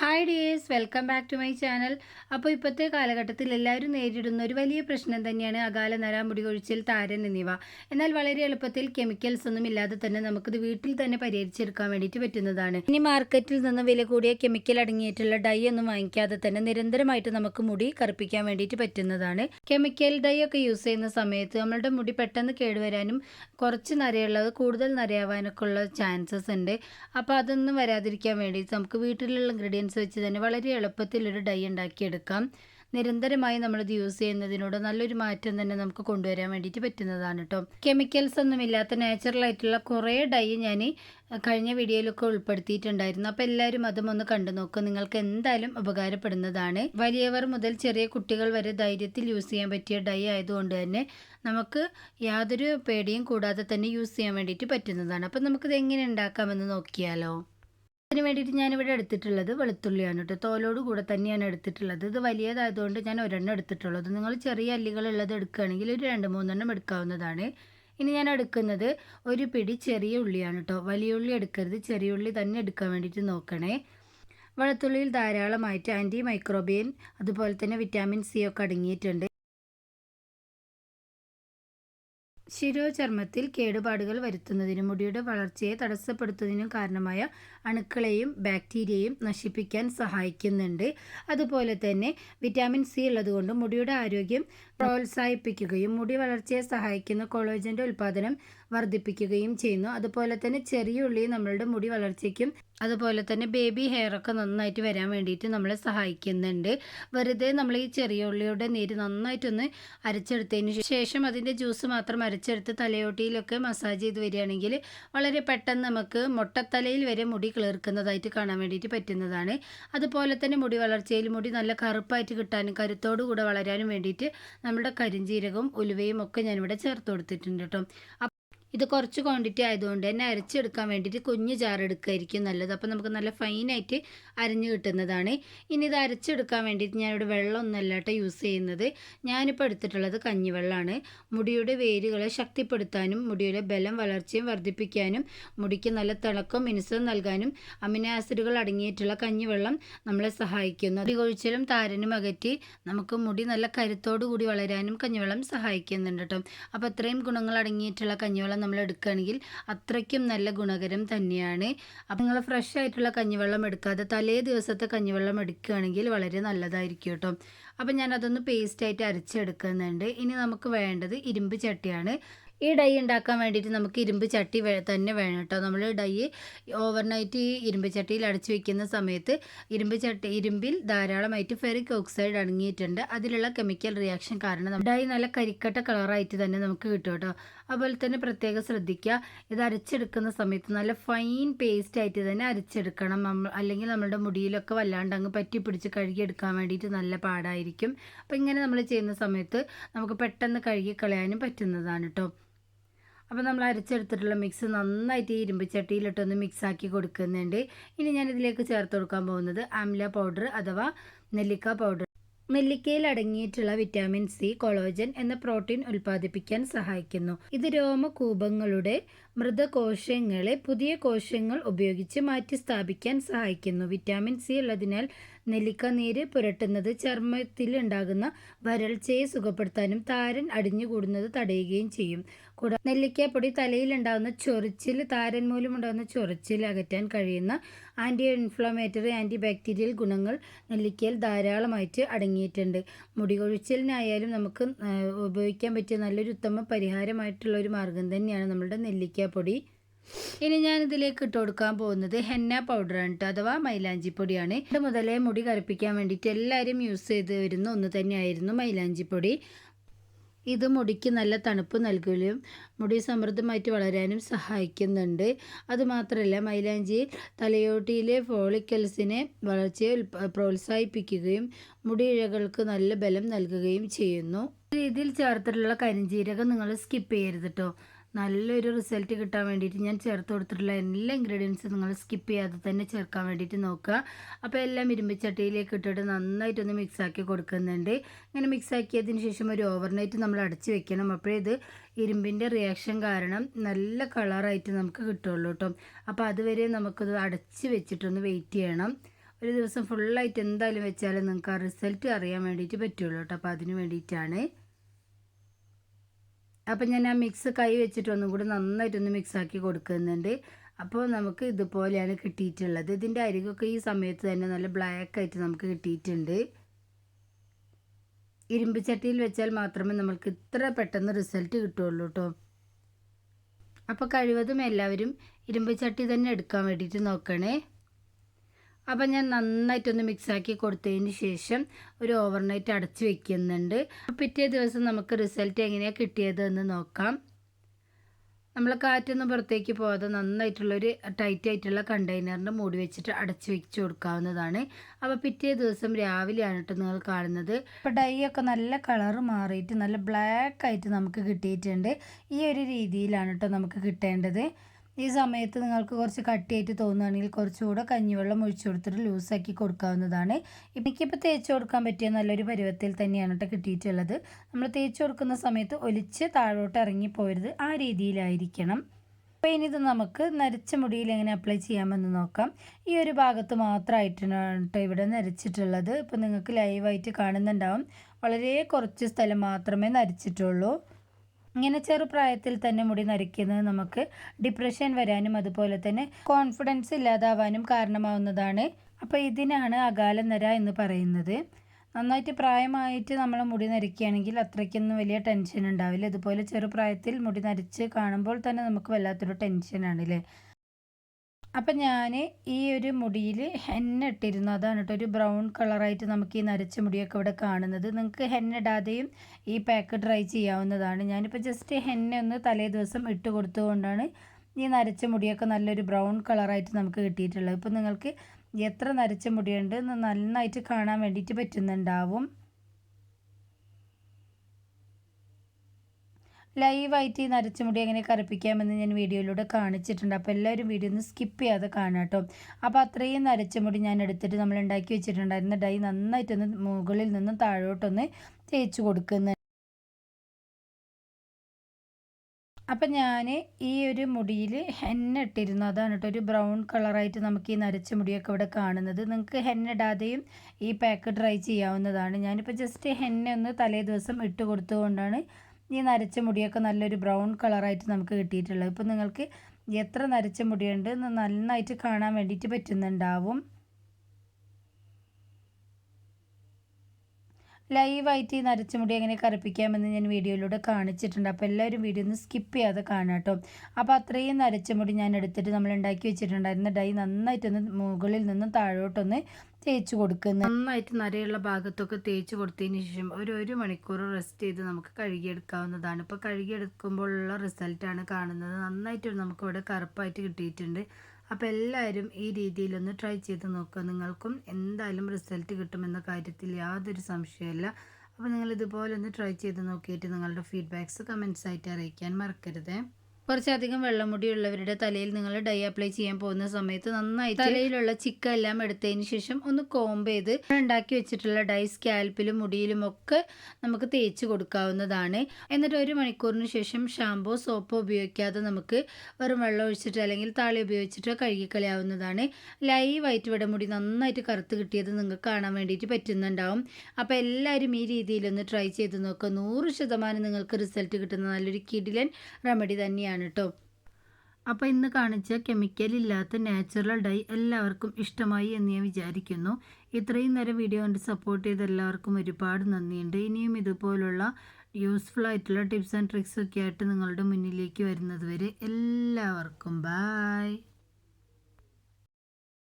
Hi dears welcome back to my channel അപ്പോൾ ഇപ്പോഴത്തെ കാലഘട്ടത്തിൽ എല്ലാവരും നേരിടുന്ന ഒരു വലിയ പ്രശ്നം തന്നെയാണ് അകാല നര മുടി കൊഴിച്ചിൽ താരൻ എന്നിവ. എന്നാൽ വളരെ എളുപ്പത്തിൽ കെമിക്കൽസ് ഒന്നും ഇല്ലാതെ തന്നെ നമുക്കിത് വീട്ടിൽ തന്നെ പരിഹരിച്ചെടുക്കാൻ വേണ്ടിയിട്ട് പറ്റുന്നതാണ്. ഇനി മാർക്കറ്റിൽ നിന്ന് വില കൂടിയ കെമിക്കൽ അടങ്ങിയിട്ടുള്ള ഡൈ ഒന്നും വാങ്ങിക്കാതെ തന്നെ നിരന്തരമായിട്ട് നമുക്ക് മുടി കറുപ്പിക്കാൻ വേണ്ടിയിട്ട് പറ്റുന്നതാണ്. കെമിക്കൽ ഡൈ ഒക്കെ യൂസ് ചെയ്യുന്ന സമയത്ത് നമ്മളുടെ മുടി പെട്ടെന്ന് കേടുവരാനും കുറച്ച് നരയുള്ളത് കൂടുതൽ നരയാവാനൊക്കെ ഉള്ള ചാൻസസ് ഉണ്ട്. അപ്പോൾ അതൊന്നും വരാതിരിക്കാൻ വേണ്ടിയിട്ട് നമുക്ക് വീട്ടിലുള്ള ഇൻഗ്രീഡിയൻസ് വെച്ച് തന്നെ വളരെ എളുപ്പത്തിൽ ഒരു ഡൈ ഉണ്ടാക്കിയെടുക്കാം. നിരന്തരമായി നമ്മളിത് യൂസ് ചെയ്യുന്നതിനോട് നല്ലൊരു മാറ്റം തന്നെ നമുക്ക് കൊണ്ടുവരാൻ വേണ്ടിയിട്ട് പറ്റുന്നതാണ് കേട്ടോ കെമിക്കൽസ് ഒന്നും ഇല്ലാത്ത നാച്ചുറൽ ആയിട്ടുള്ള കുറേ ഡൈ ഞാൻ കഴിഞ്ഞ വീഡിയോയിലൊക്കെ ഉൾപ്പെടുത്തിയിട്ടുണ്ടായിരുന്നു. അപ്പോൾ എല്ലാവരും അതും ഒന്ന് കണ്ടു നോക്കുക നിങ്ങൾക്ക് എന്തായാലും ഉപകാരപ്പെടുന്നതാണ്. വലിയവർ മുതൽ ചെറിയ കുട്ടികൾ വരെ ധൈര്യത്തിൽ യൂസ് ചെയ്യാൻ പറ്റിയ ഡൈ ആയതുകൊണ്ട് തന്നെ നമുക്ക് യാതൊരു പേടിയും കൂടാതെ തന്നെ യൂസ് ചെയ്യാൻ വേണ്ടിയിട്ട് പറ്റുന്നതാണ്. അപ്പോൾ നമുക്കിത് എങ്ങനെ ഉണ്ടാക്കാമെന്ന് നോക്കിയാലോ. അതിന് വേണ്ടിയിട്ട് ഞാനിവിടെ എടുത്തിട്ടുള്ളത് വെളുത്തുള്ളിയാണ് കേട്ടോ. തോലോട് കൂടെ തന്നെയാണ് എടുത്തിട്ടുള്ളത്. ഇത് വലിയതായതുകൊണ്ട് ഞാൻ ഒരെണ്ണം എടുത്തിട്ടുള്ളത് നിങ്ങൾ ചെറിയ അല്ലികളുള്ളത് എടുക്കുകയാണെങ്കിൽ ഒരു രണ്ട് മൂന്നെണ്ണം എടുക്കാവുന്നതാണ്. ഇനി ഞാൻ എടുക്കുന്നത് ഒരു പിടി ചെറിയ ഉള്ളിയാണ് കേട്ടോ. വലിയ ഉള്ളി എടുക്കരുത്. ചെറിയ ഉള്ളി തന്നെ എടുക്കാൻ വേണ്ടിയിട്ട് നോക്കണേ. വെളുത്തുള്ളിയിൽ ധാരാളമായിട്ട് ആന്റി മൈക്രോബിയൻ അതുപോലെ തന്നെ വിറ്റാമിൻ സി ഒക്കെ അടങ്ങിയിട്ടുണ്ട്. ശിരോചർമ്മത്തിൽ കേടുപാടുകൾ വരുത്തുന്നതിനും മുടിയുടെ വളർച്ചയെ തടസ്സപ്പെടുത്തുന്നതിനും കാരണമായ അണുക്കളെയും ബാക്ടീരിയയും നശിപ്പിക്കാൻ സഹായിക്കുന്നുണ്ട്. അതുപോലെ തന്നെ വിറ്റാമിൻ സി ഉള്ളതുകൊണ്ട് മുടിയുടെ ആരോഗ്യം പ്രോത്സാഹിപ്പിക്കുകയും മുടി വളർച്ചയെ സഹായിക്കുന്ന കൊളോജന്റെ ഉൽപ്പാദനം വർദ്ധിപ്പിക്കുകയും ചെയ്യുന്നു. അതുപോലെ തന്നെ ചെറിയ ഉള്ളി നമ്മളുടെ മുടി വളർച്ചയ്ക്കും അതുപോലെ തന്നെ ബേബി ഹെയർ ഒക്കെ നന്നായിട്ട് വരാൻ വേണ്ടിയിട്ട് നമ്മളെ സഹായിക്കുന്നുണ്ട്. വെറുതെ നമ്മൾ ഈ ചെറിയ ഉള്ളിയുടെ നീര് നന്നായിട്ടൊന്ന് അരച്ചെടുത്തതിന് ശേഷം അതിന്റെ ജ്യൂസ് മാത്രം അരച്ചെടുത്ത് തലയോട്ടിയിലൊക്കെ മസാജ് ചെയ്ത് വരികയാണെങ്കിൽ വളരെ പെട്ടെന്ന് നമുക്ക് മുട്ടത്തലയിൽ വരെ മുടി കിളിർക്കുന്നതായിട്ട് കാണാൻ വേണ്ടിയിട്ട് പറ്റുന്നതാണ്. അതുപോലെ തന്നെ മുടി വളർച്ചയിൽ മുടി നല്ല കറുപ്പായിട്ട് കിട്ടാനും കരുത്തോടു കൂടെ വളരാനും വേണ്ടിയിട്ട് നമ്മുടെ കരിഞ്ചീരകവും ഉലുവയും ഒക്കെ ഞാനിവിടെ ചേർത്ത് കൊടുത്തിട്ടുണ്ട് കേട്ടോ. ഇത് കുറച്ച് ക്വാണ്ടിറ്റി ആയതുകൊണ്ട് തന്നെ അരച്ചെടുക്കാൻ വേണ്ടിയിട്ട് കുഞ്ഞ് ജാർ എടുക്കുകയായിരിക്കും നല്ലത്. അപ്പോൾ നമുക്ക് നല്ല ഫൈനായിട്ട് അരഞ്ഞ് കിട്ടുന്നതാണ്. ഇനി ഇത് അരച്ചെടുക്കാൻ വേണ്ടിയിട്ട് ഞാനിവിടെ വെള്ളമൊന്നുമല്ല കേട്ടോ യൂസ് ചെയ്യുന്നത്. ഞാനിപ്പോൾ എടുത്തിട്ടുള്ളത് കഞ്ഞിവെള്ളമാണ്. മുടിയുടെ വേരുകളെ ശക്തിപ്പെടുത്താനും മുടിയുടെ ബലം വളർച്ചയും വർദ്ധിപ്പിക്കാനും മുടിക്ക് നല്ല തിളക്കം മിനുസം നൽകാനും അമിനോ ആസിഡുകൾ അടങ്ങിയിട്ടുള്ള കഞ്ഞിവെള്ളം നമ്മളെ സഹായിക്കുന്നു. മുടി കൊഴിച്ചിലും താരനും അകറ്റി നമുക്ക് മുടി നല്ല കരുത്തോടു കൂടി വളരാനും കഞ്ഞിവെള്ളം സഹായിക്കുന്നുണ്ട് കേട്ടോ. അപ്പോൾ അത്രയും ഗുണങ്ങൾ അടങ്ങിയിട്ടുള്ള കഞ്ഞിവെള്ളം നമ്മൾ എടുക്കുകയാണെങ്കിൽ അത്രയ്ക്കും നല്ല ഗുണകരം തന്നെയാണ്. അപ്പം നിങ്ങൾ ഫ്രഷ് ആയിട്ടുള്ള കഞ്ഞിവെള്ളം എടുക്കാതെ തലേ ദിവസത്തെ കഞ്ഞിവെള്ളം എടുക്കുകയാണെങ്കിൽ വളരെ നല്ലതായിരിക്കും കേട്ടോ. അപ്പം ഞാൻ അതൊന്ന് പേസ്റ്റായിട്ട് അരച്ചെടുക്കുന്നുണ്ട്. ഇനി നമുക്ക് വേണ്ടത് ഇരുമ്പ് ചട്ടിയാണ്. ഈ ഡൈ ഉണ്ടാക്കാൻ വേണ്ടിയിട്ട് നമുക്ക് ഇരുമ്പ് ചട്ടി തന്നെ വേണം കേട്ടോ. നമ്മൾ ഡൈ ഓവർനൈറ്റ് ഈ ഇരുമ്പ് ചട്ടിയിൽ അടച്ചു വെക്കുന്ന സമയത്ത് ഇരുമ്പ് ചട്ടി ഇരുമ്പിൽ ധാരാളമായിട്ട് ഫെറിക് ഓക്സൈഡ് അടങ്ങിയിട്ടുണ്ട്. അതിലുള്ള കെമിക്കൽ റിയാക്ഷൻ കാരണം ഡൈ നല്ല കരിക്കട്ട കളറായിട്ട് തന്നെ നമുക്ക് കിട്ടും കേട്ടോ. അതുപോലെ തന്നെ പ്രത്യേകം ശ്രദ്ധിക്കുക. ഇത് അരച്ചെടുക്കുന്ന സമയത്ത് നല്ല ഫൈൻ പേസ്റ്റ് ആയിട്ട് തന്നെ അരച്ചെടുക്കണം. നമ്മൾ അല്ലെങ്കിൽ നമ്മുടെ മുടിയിലൊക്കെ വല്ലാണ്ട് അങ്ങ് പറ്റി പിടിച്ച് കഴുകിയെടുക്കാൻ വേണ്ടിയിട്ട് നല്ല പാടായിരിക്കും. അപ്പോൾ ഇങ്ങനെ നമ്മൾ ചെയ്യുന്ന സമയത്ത് നമുക്ക് പെട്ടെന്ന് കഴുകി കളയാനും പറ്റുന്നതാണ് കേട്ടോ അപ്പോൾ നമ്മൾ അരച്ചെടുത്തിട്ടുള്ള മിക്സ് നന്നായിട്ട് ഈ ഇരുമ്പ് ചട്ടിയിലിട്ടൊന്ന് മിക്സാക്കി കൊടുക്കുന്നുണ്ട്. ഇനി ഞാനിതിലേക്ക് ചേർത്ത് കൊടുക്കാൻ പോകുന്നത് ആംല പൗഡർ അഥവാ നെല്ലിക്ക പൗഡർ നെല്ലിക്കയിൽ അടങ്ങിയിട്ടുള്ള വിറ്റാമിൻ സി കൊളോജൻ എന്ന പ്രോട്ടീൻ ഉൽപ്പാദിപ്പിക്കാൻ സഹായിക്കുന്നു. ഇത് രോമകൂപങ്ങളുടെ മൃതകോശങ്ങളെ പുതിയ കോശങ്ങൾ ഉപയോഗിച്ച് മാറ്റി സ്ഥാപിക്കാൻ സഹായിക്കുന്നു. വിറ്റാമിൻ സി ഉള്ളതിനാൽ നെല്ലിക്ക നീര് പുരട്ടുന്നത് ചർമ്മത്തിൽ ഉണ്ടാകുന്ന വരൾച്ചയെ സുഖപ്പെടുത്താനും താരൻ അടിഞ്ഞുകൂടുന്നത് തടയുകയും ചെയ്യും. കൂടാതെ നെല്ലിക്കാപ്പൊടി തലയിൽ ഉണ്ടാകുന്ന ചൊറിച്ചിൽ താരൻ മൂലം ഉണ്ടാകുന്ന ചൊറിച്ചിൽ അകറ്റാൻ കഴിയുന്ന ആന്റി ഇൻഫ്ലമേറ്ററി ആന്റി ബാക്ടീരിയൽ ഗുണങ്ങൾ നെല്ലിക്കയിൽ ധാരാളമായിട്ട് അടങ്ങിയിട്ടുണ്ട്. മുടി കൊഴിച്ചിലിനായാലും നമുക്ക് ഉപയോഗിക്കാൻ പറ്റിയ നല്ലൊരു ഉത്തമ പരിഹാരമായിട്ടുള്ള ഒരു മാർഗം തന്നെയാണ് നമ്മളുടെ നെല്ലിക്കപ്പൊടി. ഇനി ഞാൻ ഇതിലേക്ക് ഇട്ട് കൊടുക്കാൻ പോകുന്നത് ഹെന്ന പൗഡറാണ് കേട്ടോ അഥവാ മൈലാഞ്ചിപ്പൊടിയാണ്. ഇത് മുതലേ മുടി കറുപ്പിക്കാൻ വേണ്ടിയിട്ട് എല്ലാവരും യൂസ് ചെയ്ത് വരുന്ന ഒന്ന് തന്നെയായിരുന്നു മൈലാഞ്ചിപ്പൊടി. ഇത് മുടിക്ക് നല്ല തണുപ്പ് നൽകുകയും മുടി സമൃദ്ധമായിട്ട് വളരാനും സഹായിക്കുന്നുണ്ട്. അതുമാത്രമല്ല മൈലാഞ്ചി തലയോട്ടിയിലെ ഫോളിക്കൽസിനെ വളർച്ചയെ പ്രോത്സാഹിപ്പിക്കുകയും മുടി ഇഴകൾക്ക് നല്ല ബലം നൽകുകയും ചെയ്യുന്നു. രീതിയിൽ ചേർത്തിട്ടുള്ള കരിഞ്ചീരകം നിങ്ങൾ സ്കിപ്പ് ചെയ്യരുത് കേട്ടോ നല്ലൊരു റിസൾട്ട് കിട്ടാൻ വേണ്ടിയിട്ട് ഞാൻ ചേർത്ത് കൊടുത്തിട്ടുള്ള എല്ലാ ഇൻഗ്രീഡിയൻസും നിങ്ങൾ സ്കിപ്പ് ചെയ്യാതെ തന്നെ ചേർക്കാൻ വേണ്ടിയിട്ട് നോക്കുക. അപ്പോൾ എല്ലാം ഇരുമ്പിച്ചട്ടിയിലേക്ക് ഇട്ടിട്ട് നന്നായിട്ടൊന്ന് മിക്സാക്കി കൊടുക്കുന്നുണ്ട്. ഇങ്ങനെ മിക്സാക്കിയതിന് ശേഷം ഒരു ഓവർനൈറ്റ് നമ്മൾ അടച്ച് വെക്കണം. അപ്പോഴേ ഇത് ഇരുമ്പിന്റെ റിയാക്ഷൻ കാരണം നല്ല കളറായിട്ട് നമുക്ക് കിട്ടുള്ളൂ കേട്ടോ അപ്പോൾ അതുവരെ നമുക്കത് അടച്ച് വെച്ചിട്ടൊന്ന് വെയിറ്റ് ചെയ്യണം. ഒരു ദിവസം ഫുള്ളായിട്ട് എന്തായാലും വെച്ചാലും നിങ്ങൾക്ക് ആ റിസൾട്ട് അറിയാൻ വേണ്ടിയിട്ട് പറ്റുള്ളൂ കേട്ടോ അപ്പോൾ അതിന് വേണ്ടിയിട്ടാണ്. അപ്പം ഞാൻ ആ മിക്സ് കൈ വെച്ചിട്ട് ഒന്നും കൂടി നന്നായിട്ടൊന്ന് മിക്സാക്കി കൊടുക്കുന്നുണ്ട്. അപ്പോൾ നമുക്ക് ഇതുപോലെയാണ് കിട്ടിയിട്ടുള്ളത്. ഇതിന്റെ അരികൊക്കെ ഈ സമയത്ത് തന്നെ നല്ല ബ്ലാക്ക് ആയിട്ട് നമുക്ക് കിട്ടിയിട്ടുണ്ട്. ഇരുമ്പ് ചട്ടിയിൽ വെച്ചാൽ മാത്രമേ നമുക്ക് ഇത്ര പെട്ടെന്ന് റിസൾട്ട് കിട്ടുള്ളൂ കേട്ടോ അപ്പോൾ കഴിവതും എല്ലാവരും ഇരുമ്പ് ചട്ടി തന്നെ എടുക്കാൻ വേണ്ടിയിട്ട് നോക്കണേ. അപ്പം ഞാൻ നന്നായിട്ടൊന്ന് മിക്സാക്കി കൊടുത്തതിന് ശേഷം ഒരു ഓവർനൈറ്റ് അടച്ചു വെക്കുന്നുണ്ട്. പിറ്റേ ദിവസം നമുക്ക് റിസൾട്ട് എങ്ങനെയാണ് കിട്ടിയത് എന്ന് നോക്കാം. നമ്മൾ കാറ്റൊന്നും പുറത്തേക്ക് പോകാതെ നന്നായിട്ടുള്ളൊരു ടൈറ്റ് ആയിട്ടുള്ള കണ്ടെയ്നറിന്റെ മൂടി വെച്ചിട്ട് അടച്ചു വെച്ച് കൊടുക്കാവുന്നതാണ്. അപ്പോൾ പിറ്റേ ദിവസം രാവിലെയാണ് കേട്ടോ നിങ്ങൾ കാണുന്നത്. ഇപ്പോൾ ഡൈ ഒക്കെ നല്ല കളർ മാറിയിട്ട് നല്ല ബ്ലാക്ക് ആയിട്ട് നമുക്ക് കിട്ടിയിട്ടുണ്ട്. ഈ ഒരു രീതിയിലാണ് കേട്ടോ നമുക്ക് കിട്ടേണ്ടത്. ഈ സമയത്ത് നിങ്ങൾക്ക് കുറച്ച് കട്ടിയായിട്ട് തോന്നുകയാണെങ്കിൽ കുറച്ചുകൂടെ കഞ്ഞിവെള്ളം ഒഴിച്ചു കൊടുത്തിട്ട് ലൂസാക്കി കൊടുക്കാവുന്നതാണ്. എനിക്കിപ്പോൾ തേച്ച് കൊടുക്കാൻ പറ്റിയ നല്ലൊരു പരുവത്തിൽ തന്നെയാണ് കേട്ടോ കിട്ടിയിട്ടുള്ളത്. നമ്മൾ തേച്ച് കൊടുക്കുന്ന സമയത്ത് ഒലിച്ച് താഴോട്ട് ഇറങ്ങി പോരുത് ആ രീതിയിലായിരിക്കണം. അപ്പോൾ ഇനി ഇത് നമുക്ക് നരച്ച മുടിയിൽ എങ്ങനെ അപ്ലൈ ചെയ്യാമെന്ന് നോക്കാം. ഈ ഒരു ഭാഗത്ത് മാത്രമായിട്ടാണ് കേട്ടോ ഇവിടെ നരച്ചിട്ടുള്ളത്. ഇപ്പോൾ നിങ്ങൾക്ക് ലൈവായിട്ട് കാണുന്നുണ്ടാവും. വളരെ കുറച്ച് സ്ഥലം മാത്രമേ നരച്ചിട്ടുള്ളൂ. ഇങ്ങനെ ചെറുപ്രായത്തിൽ തന്നെ മുടി നരയ്ക്കുന്നത് നമുക്ക് ഡിപ്രഷൻ വരാനും അതുപോലെ തന്നെ കോൺഫിഡൻസ് ഇല്ലാതാവാനും കാരണമാവുന്നതാണ്. അപ്പോൾ ഇതിനാണ് അകാല നര എന്ന് പറയുന്നത്. നന്നായിട്ട് പ്രായമായിട്ട് നമ്മൾ മുടി നരയ്ക്കുകയാണെങ്കിൽ അത്രയ്ക്കൊന്നും വലിയ ടെൻഷൻ ഉണ്ടാവില്ല. ഇതുപോലെ ചെറുപ്രായത്തിൽ മുടി നരച്ച് കാണുമ്പോൾ തന്നെ നമുക്ക് വല്ലാത്തൊരു ടെൻഷനാണ് അല്ലേ അപ്പം ഞാൻ ഈ ഒരു മുടിയിൽ ഹെന്ന ഇട്ടിരുന്നു. അതാണ് കേട്ടോ ഒരു ബ്രൗൺ കളറായിട്ട് നമുക്ക് ഈ നരച്ച മുടിയൊക്കെ ഇവിടെ കാണുന്നത്. നിങ്ങൾക്ക് ഹെന്ന ഇടാതെയും ഈ പാക്ക് ട്രൈ ചെയ്യാവുന്നതാണ്. ഞാനിപ്പോൾ ജസ്റ്റ് ഹെന്ന ഒന്ന് തലേ ദിവസം ഇട്ട് കൊടുത്തുകൊണ്ടാണ് ഈ നരച്ച മുടിയൊക്കെ നല്ലൊരു ബ്രൗൺ കളറായിട്ട് നമുക്ക് കിട്ടിയിട്ടുള്ളത്. ഇപ്പോൾ നിങ്ങൾക്ക് എത്ര നരച്ച മുടിയുണ്ട് നന്നായിട്ട് കാണാൻ വേണ്ടിയിട്ട് പറ്റുന്നുണ്ടാവും. ലൈവായിട്ട് ഈ നരച്ച മുടി എങ്ങനെ കറുപ്പിക്കാമെന്ന് ഞാൻ വീഡിയോയിലൂടെ കാണിച്ചിട്ടുണ്ട്. അപ്പോൾ എല്ലാവരും വീഡിയോ ഒന്ന് സ്കിപ്പ് ചെയ്യാതെ കാണാം കേട്ടോ. അപ്പോൾ അത്രയും നരച്ച മുടി ഞാൻ എടുത്തിട്ട് നമ്മൾ ഉണ്ടാക്കി വെച്ചിട്ടുണ്ടായിരുന്ന. ഡൈ നന്നായിട്ടൊന്ന് മുകളിൽ നിന്നും താഴോട്ടൊന്ന് തേച്ച് കൊടുക്കുന്നു. അപ്പം ഞാൻ ഈ ഒരു മുടിയിൽ ഹെന്ന ഇട്ടിരുന്നു. അതാണ് കേട്ടോ ഒരു ബ്രൗൺ കളറായിട്ട് നമുക്ക് ഈ നരച്ച മുടിയൊക്കെ ഇവിടെ കാണുന്നത്. നിങ്ങൾക്ക് ഹെന്ന ഇടാതെയും ഈ പാക്ക് ട്രൈ ചെയ്യാവുന്നതാണ്. ഞാനിപ്പോൾ ജസ്റ്റ് ഹെന്ന ഒന്ന് തലേ ദിവസം ഇട്ട് കൊടുത്തുകൊണ്ടാണ് ഈ നരച്ച മുടിയൊക്കെ നല്ലൊരു ബ്രൗൺ കളറായിട്ട് നമുക്ക് കിട്ടിയിട്ടുള്ളത്. ഇപ്പോൾ നിങ്ങൾക്ക് എത്ര നരച്ച മുടിയുണ്ട് എന്ന് നന്നായിട്ട് കാണാൻ വേണ്ടിയിട്ട് പറ്റുന്നുണ്ടാവും. ലൈവായിട്ട് ഈ നരച്ച മുടി എങ്ങനെ കറുപ്പിക്കാമെന്ന് ഞാൻ വീഡിയോയിലൂടെ കാണിച്ചിട്ടുണ്ട്. അപ്പോൾ എല്ലാവരും വീഡിയോ ഒന്ന് സ്കിപ്പ് ചെയ്യാതെ കാണാം കേട്ടോ. അപ്പോൾ അത്രയും നരച്ച മുടി ഞാൻ എടുത്തിട്ട് നമ്മൾ ഉണ്ടാക്കി വെച്ചിട്ടുണ്ടായിരുന്ന. ഡൈ നന്നായിട്ടൊന്ന് മുകളിൽ നിന്നും താഴോട്ടൊന്ന് തേച്ച് കൊടുക്കുന്നത് നന്നായിട്ട് നരയുള്ള ഭാഗത്തൊക്കെ തേച്ച് കൊടുത്തതിന് ശേഷം ഒരു ഒരു മണിക്കൂർ റെസ്റ്റ് ചെയ്ത് നമുക്ക് കഴുകിയെടുക്കാവുന്നതാണ്. ഇപ്പോൾ കഴുകിയെടുക്കുമ്പോഴുള്ള റിസൾട്ടാണ് കാണുന്നത്. നന്നായിട്ട് നമുക്കിവിടെ കറുപ്പായിട്ട് കിട്ടിയിട്ടുണ്ട്. അപ്പോൾ എല്ലാവരും ഈ രീതിയിലൊന്ന് ട്രൈ ചെയ്ത് നോക്കുക. നിങ്ങൾക്കും എന്തായാലും റിസൾട്ട് കിട്ടുമെന്ന കാര്യത്തിൽ യാതൊരു സംശയമില്ല അപ്പോൾ നിങ്ങൾ ഇതുപോലെ ഒന്ന് ട്രൈ ചെയ്ത് നോക്കിയിട്ട് നിങ്ങളുടെ ഫീഡ്ബാക്ക്സ് കമൻസ് ആയിട്ട് അറിയിക്കാൻ മറക്കരുത്. കുറച്ചധികം വെള്ളമുടിയുള്ളവരുടെ തലയിൽ നിങ്ങൾ ഡൈ അപ്ലൈ ചെയ്യാൻ പോകുന്ന സമയത്ത് നന്നായി തലയിലുള്ള ചിക്ക എല്ലാം എടുത്തതിന് ശേഷം ഒന്ന് കോംബ് ചെയ്ത് ഉണ്ടാക്കി വെച്ചിട്ടുള്ള ഡൈ സ്കാൽപ്പിലും മുടിയിലും ഒക്കെ നമുക്ക് തേച്ച് കൊടുക്കാവുന്നതാണ്. എന്നിട്ട് ഒരു മണിക്കൂറിന് ശേഷം ഷാമ്പോ സോപ്പോ ഉപയോഗിക്കാതെ നമുക്ക് വെറും വെള്ളം ഒഴിച്ചിട്ട് അല്ലെങ്കിൽ താളി ഉപയോഗിച്ചിട്ട് കഴുകിക്കളയാവുന്നതാണ്. ലൈവായിട്ട് ഇവിടെ മുടി നന്നായിട്ട് കറുത്ത് കിട്ടിയത് നിങ്ങൾക്ക് കാണാൻ വേണ്ടിയിട്ട് പറ്റുന്നുണ്ടാവും. അപ്പോൾ എല്ലാവരും ഈ രീതിയിലൊന്ന് ട്രൈ ചെയ്ത് നോക്കുക നൂറ് ശതമാനം നിങ്ങൾക്ക് റിസൾട്ട് കിട്ടുന്ന നല്ലൊരു കിഡിലൻ റെമഡി തന്നെയാണ്. കേട്ടോ അപ്പോൾ ഇന്ന് കാണിച്ച കെമിക്കൽ ഇല്ലാത്ത നാച്ചുറൽ ഡൈ എല്ലാവർക്കും ഇഷ്ടമായി എന്ന് ഞാൻ വിചാരിക്കുന്നു. ഇത്രയും നേരം വീഡിയോ കണ്ട് സപ്പോർട്ട് ചെയ്ത എല്ലാവർക്കും ഒരുപാട് നന്ദിയുണ്ട്. ഇനിയും ഇതുപോലുള്ള യൂസ്ഫുൾ ആയിട്ടുള്ള ടിപ്സ് ആൻഡ് ട്രിക്സ് ഒക്കെ ആയിട്ട് നിങ്ങളുടെ മുന്നിലേക്ക് വരുന്നത് വരെ എല്ലാവർക്കും ബായ്